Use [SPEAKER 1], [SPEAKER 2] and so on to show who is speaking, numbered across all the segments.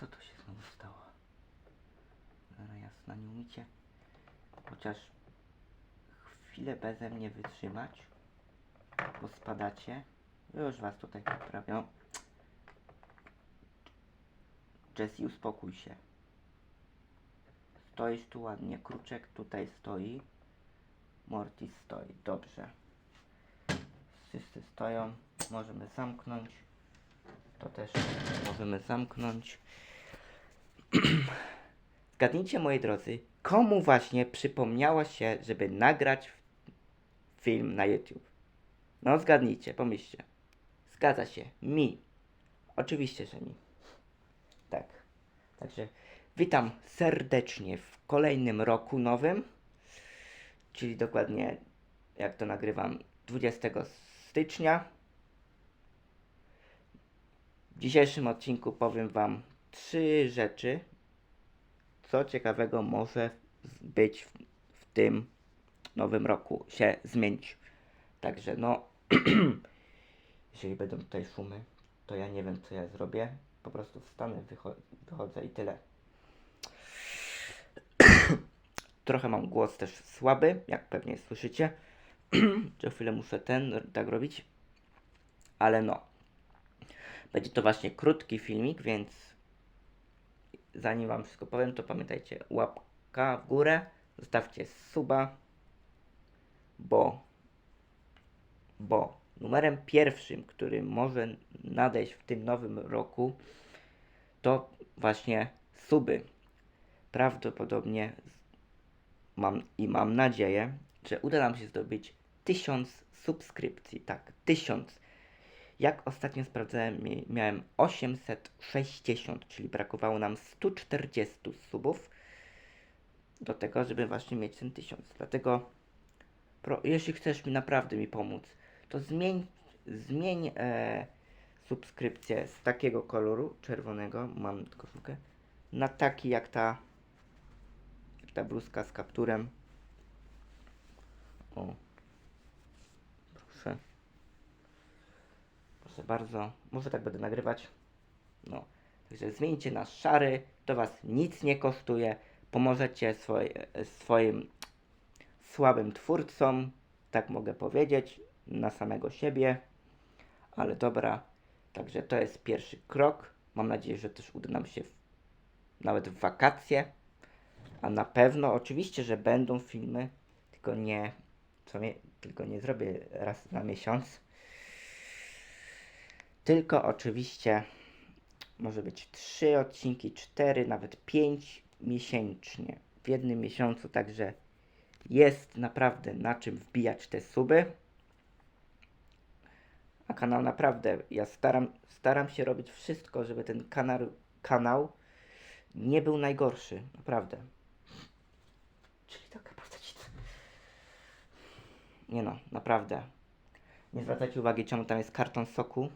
[SPEAKER 1] Co to się znowu stało? Cholera jasna, nie umicie chociaż chwilę beze mnie wytrzymać, bo spadacie. Już was tutaj poprawią. Jessie, uspokój się. Stoisz tu ładnie. Kruczek tutaj stoi. Mortis stoi. Dobrze. Wszyscy stoją. Możemy zamknąć. To też możemy zamknąć. Zgadnijcie, moi drodzy, komu właśnie przypomniało się, żeby nagrać film na YouTube? No, zgadnijcie, pomyślcie. Zgadza się. Mi. Oczywiście, że mi. Tak. Także witam serdecznie w kolejnym roku nowym, czyli dokładnie jak to nagrywam 20 stycznia. W dzisiejszym odcinku powiem Wam trzy rzeczy, co ciekawego może być w, w tym nowym roku, się zmienić. Także no, jeżeli będą tutaj szumy, to ja nie wiem co ja zrobię. Po prostu wstanę, wycho- wychodzę i tyle. Trochę mam głos też słaby, jak pewnie słyszycie. Co chwilę muszę ten tak robić. Ale no. Będzie to właśnie krótki filmik, więc zanim wam wszystko powiem, to pamiętajcie łapka w górę, zostawcie suba, bo bo numerem pierwszym, który może nadejść w tym nowym roku, to właśnie suby. Prawdopodobnie mam i mam nadzieję, że uda nam się zdobyć 1000 subskrypcji. Tak, 1000. Jak ostatnio sprawdzałem, mi- miałem 860, czyli brakowało nam 140 subów do tego, żeby właśnie mieć ten 1000. Dlatego, pro, jeśli chcesz mi naprawdę mi pomóc, to zmień, zmień e, subskrypcję z takiego koloru czerwonego, mam koszulkę, na taki jak ta, ta bluzka z kapturem. O, proszę. Bardzo. Może tak będę nagrywać. No. Także zmieńcie na szary. To Was nic nie kosztuje. Pomożecie swoim słabym twórcom. Tak mogę powiedzieć. Na samego siebie. Ale dobra. Także to jest pierwszy krok. Mam nadzieję, że też uda nam się w, nawet w wakacje. A na pewno, oczywiście, że będą filmy. Tylko nie, co tylko nie zrobię raz na miesiąc. Tylko oczywiście może być 3 odcinki, 4, nawet 5 miesięcznie w jednym miesiącu, także jest naprawdę na czym wbijać te suby. A kanał naprawdę, ja staram, staram się robić wszystko, żeby ten kanał, kanał nie był najgorszy, naprawdę. Czyli taka postacica. Nie no, naprawdę. Nie zwracajcie uwagi, czemu tam jest karton soku.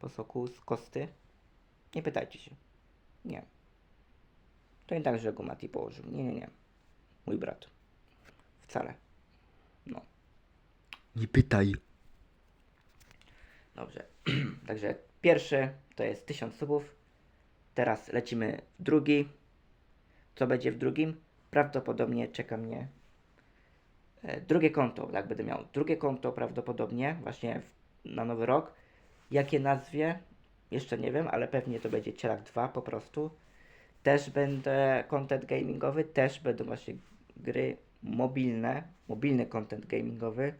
[SPEAKER 1] Po soku z kosty. Nie pytajcie się. Nie. To nie tak, że go Mati położył. Nie, nie, nie. Mój brat. Wcale. No.
[SPEAKER 2] Nie pytaj.
[SPEAKER 1] Dobrze. Także pierwszy to jest 1000 subów. Teraz lecimy w drugi. Co będzie w drugim? Prawdopodobnie czeka mnie e, drugie konto. Tak, będę miał drugie konto prawdopodobnie właśnie w, na nowy rok. Jakie nazwie? Jeszcze nie wiem, ale pewnie to będzie Cielak 2 po prostu. Też będę content gamingowy, też będą właśnie gry mobilne, mobilny content gamingowy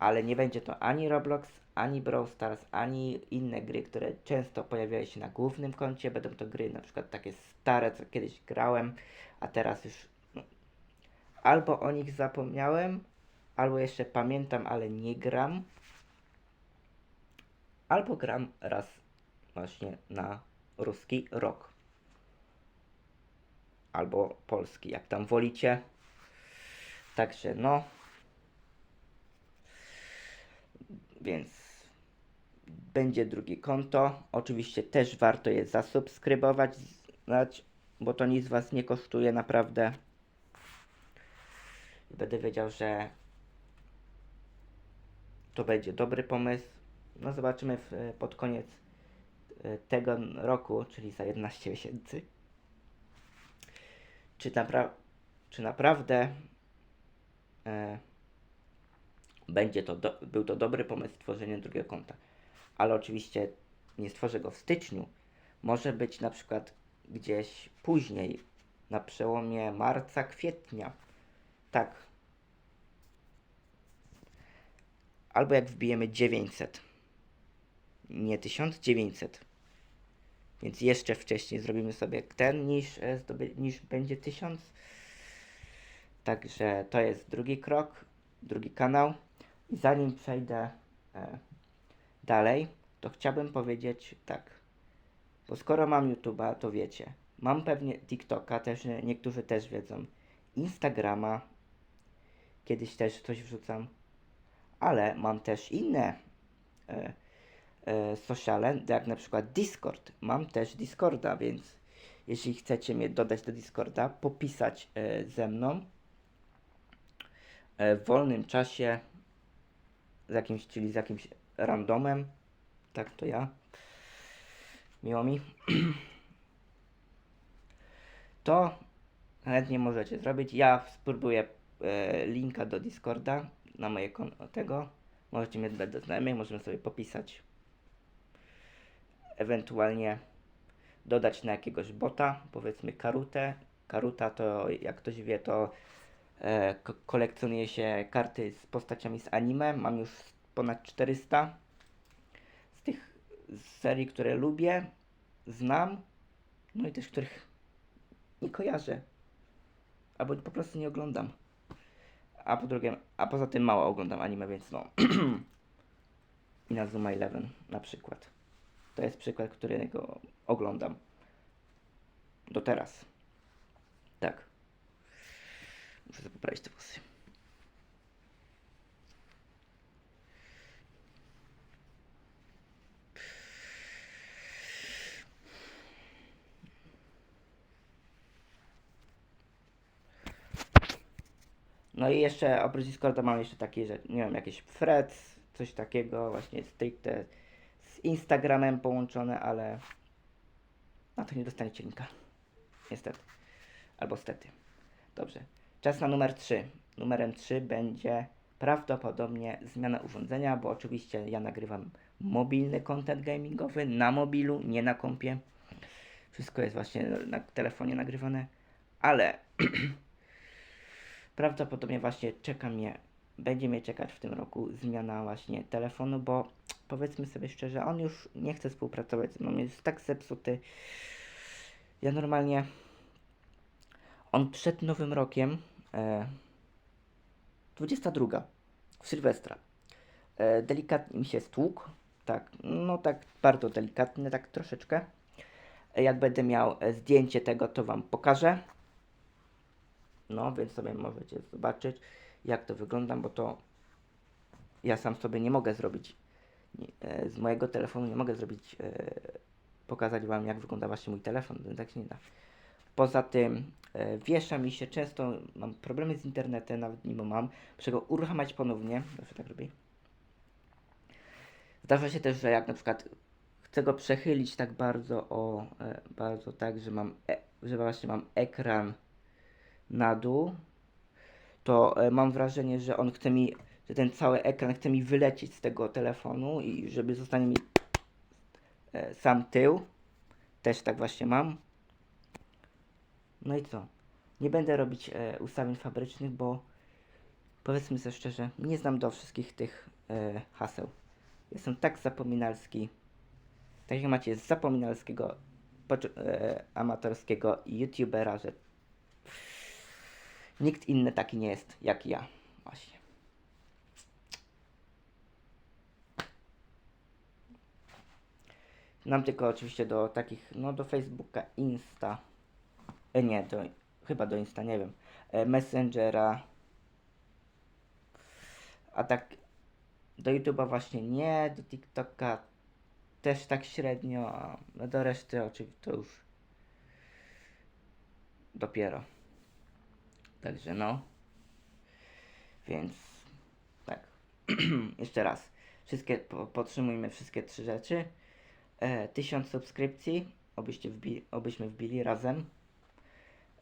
[SPEAKER 1] ale nie będzie to ani Roblox, ani Brawl Stars, ani inne gry, które często pojawiają się na głównym koncie. Będą to gry na przykład takie stare, co kiedyś grałem, a teraz już no, albo o nich zapomniałem, albo jeszcze pamiętam, ale nie gram. Albo gram raz właśnie na ruski rok. Albo polski, jak tam wolicie. Także no, więc będzie drugie konto. Oczywiście też warto je zasubskrybować, bo to nic Was nie kosztuje naprawdę. Będę wiedział, że to będzie dobry pomysł. No zobaczymy w, pod koniec e, tego roku, czyli za 11 miesięcy. Czy, napra- czy naprawdę e, będzie to był to dobry pomysł stworzenie drugiego konta. Ale oczywiście nie stworzę go w styczniu. Może być na przykład gdzieś później, na przełomie marca, kwietnia. Tak. Albo jak wbijemy 900. Nie 1900. Więc jeszcze wcześniej zrobimy sobie ten, niż, e, niż będzie 1000. Także to jest drugi krok, drugi kanał. I zanim przejdę e, dalej, to chciałbym powiedzieć tak. Bo skoro mam YouTube'a, to wiecie. Mam pewnie TikToka, też e, niektórzy też wiedzą. Instagrama. Kiedyś też coś wrzucam. Ale mam też inne e, sociale, jak na przykład Discord. Mam też Discorda, więc jeśli chcecie mnie dodać do Discorda, popisać e, ze mną e, w wolnym czasie z jakimś, czyli z jakimś randomem. Tak to ja. Miło mi. To chętnie możecie zrobić. Ja spróbuję e, linka do Discorda na moje kon- tego. Możecie mnie dodać do znajomych, możemy sobie popisać. Ewentualnie dodać na jakiegoś bota, powiedzmy Karutę. Karuta to, jak ktoś wie, to e, ko- kolekcjonuje się karty z postaciami z anime. Mam już ponad 400 z tych serii, które lubię, znam, no i też których nie kojarzę. Albo po prostu nie oglądam. A po drugie, a poza tym mało oglądam anime, więc no. Inazuma Eleven na przykład. To jest przykład, którego oglądam. Do teraz. Tak. Muszę sobie poprawić te włosy. No i jeszcze oprócz Discorda mam jeszcze takie, że nie wiem, jakieś threads, coś takiego, właśnie stricte Instagramem połączone, ale na to nie dostaniecie linka. Niestety. Albo stety. Dobrze. Czas na numer 3. Numerem 3 będzie prawdopodobnie zmiana urządzenia, bo oczywiście ja nagrywam mobilny content gamingowy na mobilu, nie na kompie. Wszystko jest właśnie na telefonie nagrywane, ale prawdopodobnie właśnie czeka mnie, będzie mnie czekać w tym roku zmiana właśnie telefonu, bo powiedzmy sobie szczerze, on już nie chce współpracować ze mną, jest tak zepsuty. Ja normalnie, on przed nowym rokiem, e, 22, w Sylwestra, e, delikatnie mi się stłukł, tak, no tak bardzo delikatnie, tak troszeczkę. E, Jak będę miał e, zdjęcie tego, to Wam pokażę. No, więc sobie możecie zobaczyć, jak to wygląda, bo to ja sam sobie nie mogę zrobić z mojego telefonu, nie mogę zrobić, e, pokazać Wam, jak wygląda właśnie mój telefon, to tak się nie da. Poza tym e, wiesza mi się często, mam problemy z internetem, nawet mimo mam, muszę go uruchamiać ponownie, zawsze tak robię. Zdarza się też, że jak na przykład chcę go przechylić tak bardzo, o, e, bardzo tak, że mam, e, że właśnie mam ekran na dół, to e, mam wrażenie, że on chce mi, że ten cały ekran chce mi wylecieć z tego telefonu i żeby zostanie mi e, sam tył. Też tak właśnie mam. No i co? Nie będę robić e, ustawień fabrycznych, bo powiedzmy sobie szczerze, nie znam do wszystkich tych e, haseł. Jestem tak zapominalski. Tak jak macie zapominalskiego pocz- e, amatorskiego youtubera, że Nikt inny taki nie jest jak ja. Właśnie. Nam tylko oczywiście do takich, no do Facebooka, Insta. E, nie, do, chyba do Insta, nie wiem. E, Messengera. A tak do YouTube'a właśnie nie, do TikToka też tak średnio, a no do reszty oczywiście to już dopiero. Także no. Więc tak. Jeszcze raz. Wszystkie, po, podtrzymujmy wszystkie trzy rzeczy. E, 1000 subskrypcji, obyście wbi, obyśmy wbili razem.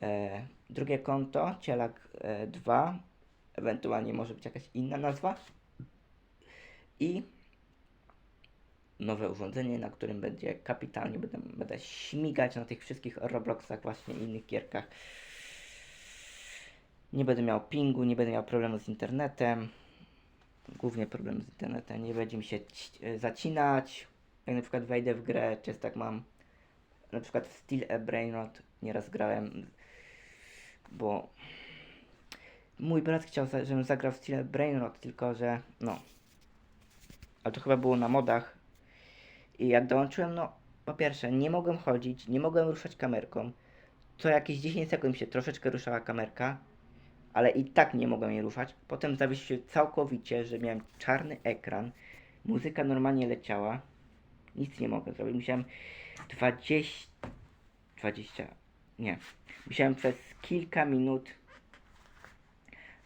[SPEAKER 1] E, drugie konto, Cielak e, 2, ewentualnie może być jakaś inna nazwa. I nowe urządzenie, na którym będzie kapitalnie, będę, będę śmigać na tych wszystkich Robloxach, właśnie innych gierkach. Nie będę miał pingu, nie będę miał problemu z internetem. Głównie problem z internetem. Nie będzie mi się e, zacinać. Jak na przykład wejdę w grę, często tak mam. Na przykład w Steel a Brainrot nieraz grałem, bo mój brat chciał, żebym zagrał w Steel Brainrot, tylko że no. Ale to chyba było na modach. I jak dołączyłem, no po pierwsze, nie mogłem chodzić, nie mogłem ruszać kamerką. Co jakieś 10 sekund się troszeczkę ruszała kamerka, ale i tak nie mogłem jej ruszać. Potem zawiesił się całkowicie, że miałem czarny ekran, muzyka normalnie leciała, nic nie mogłem zrobić. Musiałem 20, 20, nie, musiałem przez kilka minut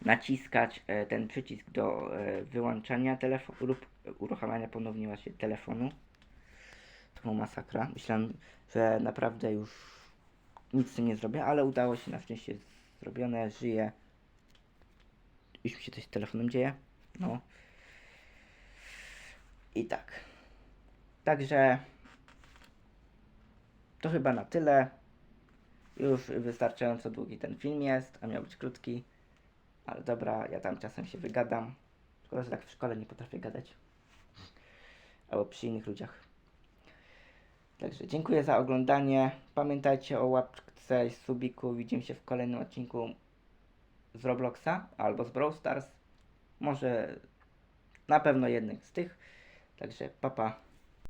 [SPEAKER 1] naciskać e, ten przycisk do e, wyłączania telefonu lub uruchamiania ponownie właśnie telefonu. To była masakra. Myślałem, że naprawdę już nic z tym nie zrobię, ale udało się na szczęście zrobione, żyję. Już mi się coś z telefonem dzieje. No. I tak. Także to chyba na tyle. Już wystarczająco długi ten film jest, a miał być krótki. Ale dobra, ja tam czasem się wygadam. Szkoda, że tak w szkole nie potrafię gadać. Albo przy innych ludziach. Także dziękuję za oglądanie. Pamiętajcie o łapce i subiku. Widzimy się w kolejnym odcinku z Robloxa albo z Brawl Stars. Może na pewno jednych z tych. Także papa. Pa.